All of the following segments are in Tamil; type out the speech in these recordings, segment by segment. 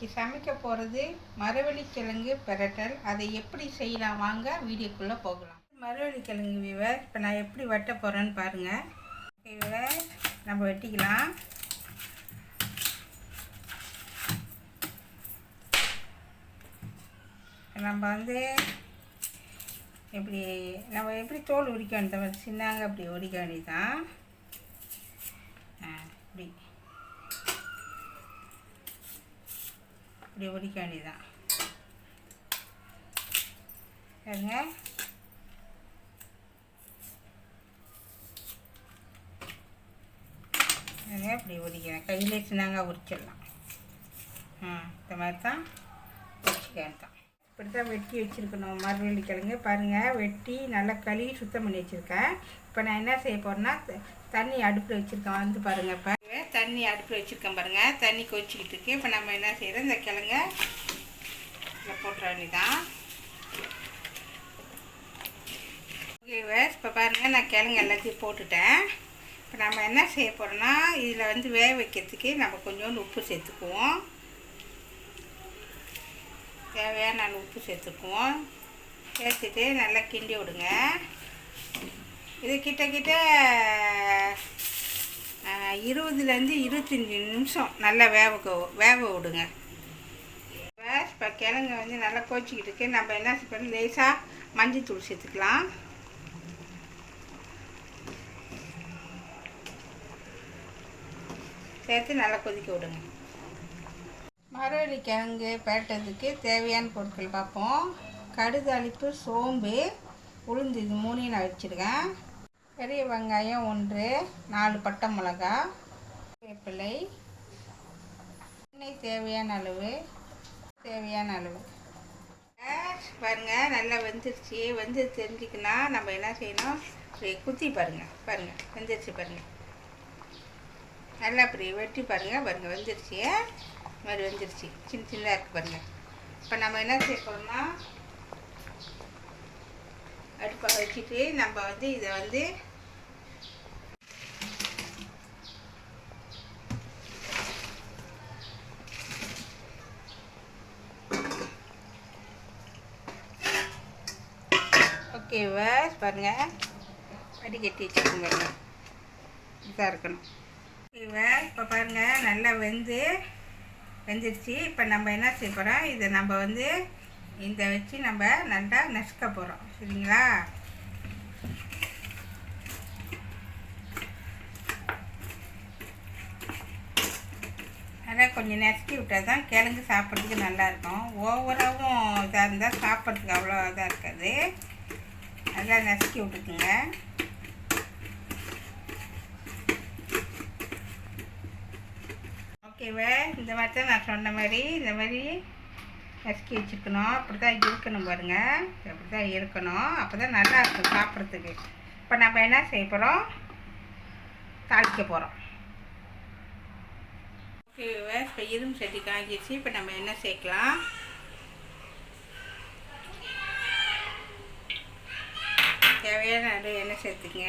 இன்றைக்கி சமைக்க போகிறது மரவள்ளிக்கிழங்கு பெரட்டல். அதை எப்படி செய்யலாம்? வாங்க வீடியோக்குள்ளே போகலாம். மரவள்ளிக்கிழங்கு விவர் இப்போ நான் எப்படி வெட்ட போகிறேன்னு பாருங்கள் விவர் நம்ம வெட்டிக்கலாம். நம்ம வந்து எப்படி நம்ம எப்படி தோல் உரிக்க வேண்டியது? சின்னாங்க அப்படி உரிக்க வேண்டியதான் ஆ இப்படி இப்படி உரிக்க வேண்டியதுதான் பாருங்க பாருங்க, இப்படி உரிக்கிறேன் கையிலே சின்னாங்க உரிச்சிடலாம் ம் இந்த மாதிரி தான் உரிச்சிக்க வேண்டாம் இப்படி தான் வெட்டி வச்சுருக்கணும் மரவள்ளி கிழங்கு பாருங்கள் வெட்டி நல்லா கழுவி சுத்தம் பண்ணி வச்சுருக்கேன். இப்போ நான் என்ன செய்ய போகிறேன்னா தண்ணி அடுப்பில் வச்சுருக்கேன். வந்து பாருங்கள் இப்போ. தண்ணி அடுப்பில் வச்சுருக்கேன் பாருங்கள் தண்ணி கொதிச்சிக்கிட்டு இருக்கு. இப்போ நம்ம என்ன செய்கிறோம் இந்த கிழங்க இதில் போட்டுற வேண்டிதான் இப்போ பாருங்கள் நான் கிழங்கு எல்லாத்தையும் போட்டுட்டேன். இப்போ நம்ம என்ன செய்ய போகிறோன்னா இதில் வந்து வேக வைக்கிறதுக்கு நம்ம கொஞ்சோண்டு உப்பு சேர்த்துக்குவோம். தேவையான உப்பு சேர்த்துக்குவோம். சேர்த்துட்டு நல்லா கிண்டி விடுங்க. இது கிட்ட கிட்ட இருபதுலேருந்து இருபத்தஞ்சி நிமிஷம் நல்லா வேக வேக விடுங்க. இப்போ கிழங்கு வந்து நல்லா கோச்சிக்கிட்டு இருக்கு நம்ம என்ன பண்ணி லேசாக மஞ்சள் தூள் சேர்த்துக்கலாம். சேர்த்து நல்லா கொதிக்க விடுங்க. மரவள்ளி கிழங்கு பேட்டதுக்கு தேவையான பொருட்கள் பார்ப்போம். கடுதாளிப்பு சோம்பு உளுந்து இது மூணையும் நான் வச்சுருக்கேன். பெரிய வெங்காயம் ஒன்று நாலு பட்டை மிளகா வேப்பிலை எண்ணெய் தேவையான அளவு தேவையான அளவு. கேஸ் பாருங்க நல்லா வெந்துருச்சு. வந்து தெரிஞ்சுக்கினா நம்ம என்ன செய்யணும்? இப்படி குத்தி பாருங்கள் பாருங்கள் வெந்துருச்சு பாருங்கள் நல்லா அப்படியே வெட்டி பாருங்கள் பாருங்கள் வெந்துருச்சு. இது மாதிரி வெந்துருச்சு. சின்ன சின்னதாக இருக்குது பாருங்கள் இப்போ நம்ம என்ன செய்ய போகிறோம்னா அடுப்பை வச்சுட்டு நம்ம வந்து இதை வந்து ஓகேவா பாருங்கள் வடிகட்டி வச்சுக்கோங்க இதாக இருக்கணும். ஓகேவா இப்போ பாருங்கள் நல்லா வெந்து வெந்துருச்சு. இப்போ நம்ம என்ன செய்ய போகிறோம் இதை நம்ம வந்து இந்த வச்சு நம்ம நல்லா நசுக்க போகிறோம் சரிங்களா? அதான் கொஞ்சம் நசுக்கி விட்டால் தான் கிழங்கு சாப்பிட்றதுக்கு நல்லாயிருக்கும் ஓவராகவும் இதாக இருந்தால் சாப்பிட்றதுக்கு அவ்வளோ இதாக இருக்காது. நல்லா நசுக்கி விட்டுக்குங்க. ஓகேவா இந்த மாதிரி தான் நான் சொன்ன மாதிரி இந்த மாதிரி நசுக்கி வச்சுக்கணும். அப்படி தான் இருக்கணும் பாருங்கள் அப்படி தான் இருக்கணும். அப்போ தான் நல்லா இருக்கும் சாப்பிட்றதுக்கு. இப்போ நம்ம என்ன செய்ய போகிறோம் தாளிக்க போகிறோம் ஓகேவா இப்போ இரும்பு சட்டி காஞ்சிச்சு இப்போ நம்ம என்ன சேர்க்கலாம் தேவையான அளவு எண்ணெய் சேர்த்துங்க.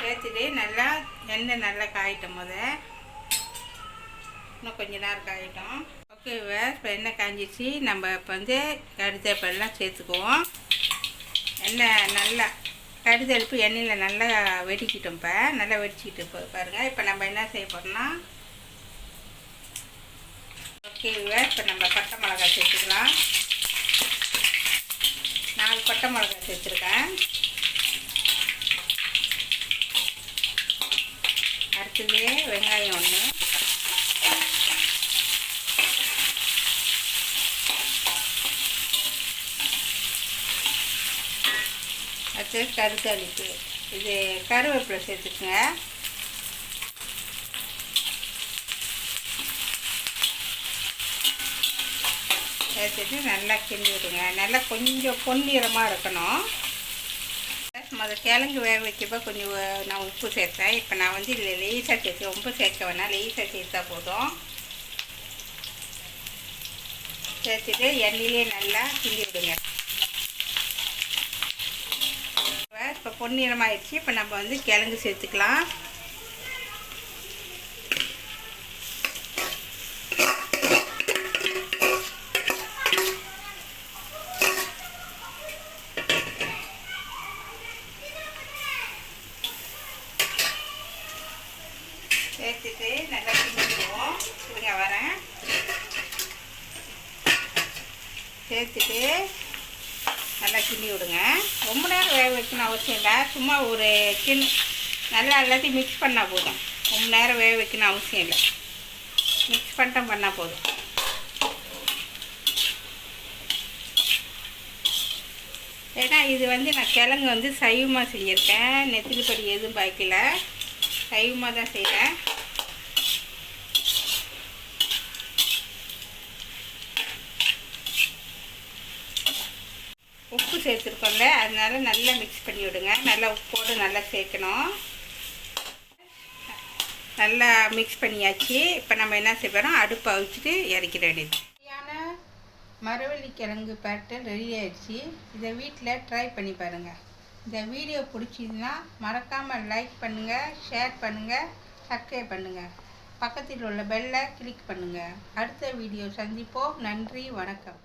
சேர்த்துட்டு நல்லா எண்ணெய் நல்லா காயிட்டும் போத இன்னும் கொஞ்ச நேரம் காயிட்டோம். ஓகே இப்போ எண்ணெய் காய்ஞ்சிச்சு நம்ம இப்போ வந்து கடுத்தேப்பெல்லாம் சேர்த்துக்குவோம். எண்ணெய் நல்லா கடுத்தடுப்பு எண்ணெயில் நல்லா வெடிக்கிட்டோம் இப்போ. நல்லா வெடிச்சிக்கிட்டு இப்போ பாருங்கள் இப்போ நம்ம என்ன செய்ய போகிறோம்னா ஓகே இப்போ நம்ம பட்டை மிளகாய் சேர்த்துக்கலாம். பட்டை மிளகாய் சேர்த்துருக்கேன். அடுத்தது வெங்காயம் ஒன்று அடுத்தது கருத்தாளிப்பு இது கருவேப்பிலை சேர்த்துக்குங்க சேர்த்துட்டு நல்லா கிண்டி விடுங்க. நல்லா கொஞ்சம் பொன்னிறமாக இருக்கணும். முதல் கிழங்கு வேக வைக்கப்போ கொஞ்சம் நான் உப்பு சேர்த்தேன். இப்போ நான் வந்து இதில் லேசாக சேர்த்து ரொம்ப சேர்க்க வேணாம். லேசாக சேர்த்தா போதும். சேர்த்துட்டு எண்ணெயிலே நல்லா கிண்டி விடுங்க. இப்போ பொன்னிறமாகிடுச்சு இப்போ நம்ம வந்து கிழங்கு சேர்த்துக்கலாம். சேர்த்துட்டு நல்லா கிண்டிடுவோம். இருங்க வரேன். சேர்த்துட்டு நல்லா கிண்டி விடுங்க. ரொம்ப நேரம் வேக வைக்கணும் அவசியம் இல்லை. சும்மா ஒரு கிண் நல்லா எல்லாத்தையும் மிக்ஸ் பண்ணால் போதும். ரொம்ப நேரம் வேக வைக்கணும் அவசியம் இல்லை. மிக்ஸ் பண்ணிட்டோம் பண்ணால் போதும். ஏன்னா இது வந்து நான் கிழங்கு வந்து சைவமாக செஞ்சுருக்கேன். நெத்திலிப்படி எதுவும் பாய்க்கல சைவமாக தான் செய்கிறேன் உப்பு சேர்த்துருக்கோம்ல அதனால நல்லா மிக்ஸ் பண்ணி விடுங்க. நல்லா உப்போடு நல்லா சேர்க்கணும். நல்லா மிக்ஸ் பண்ணியாச்சு. இப்போ நம்ம என்ன செய்வோம் அடுப்பை வச்சுட்டு இறக்கிட வேண்டியது. சரியான மரவள்ளி கிழங்கு பேட்டர் ரெடி ஆயிடுச்சு. இதை வீட்டில் ட்ரை பண்ணி பாருங்கள் இந்த வீடியோ பிடிச்சிதுன்னா மறக்காமல் லைக் பண்ணுங்கள் ஷேர் பண்ணுங்கள் சப்ஸ்கிரைப் பண்ணுங்கள் பக்கத்தில் உள்ள பெல்லை கிளிக் பண்ணுங்கள் அடுத்த வீடியோ சந்திப்போம். நன்றி வணக்கம்.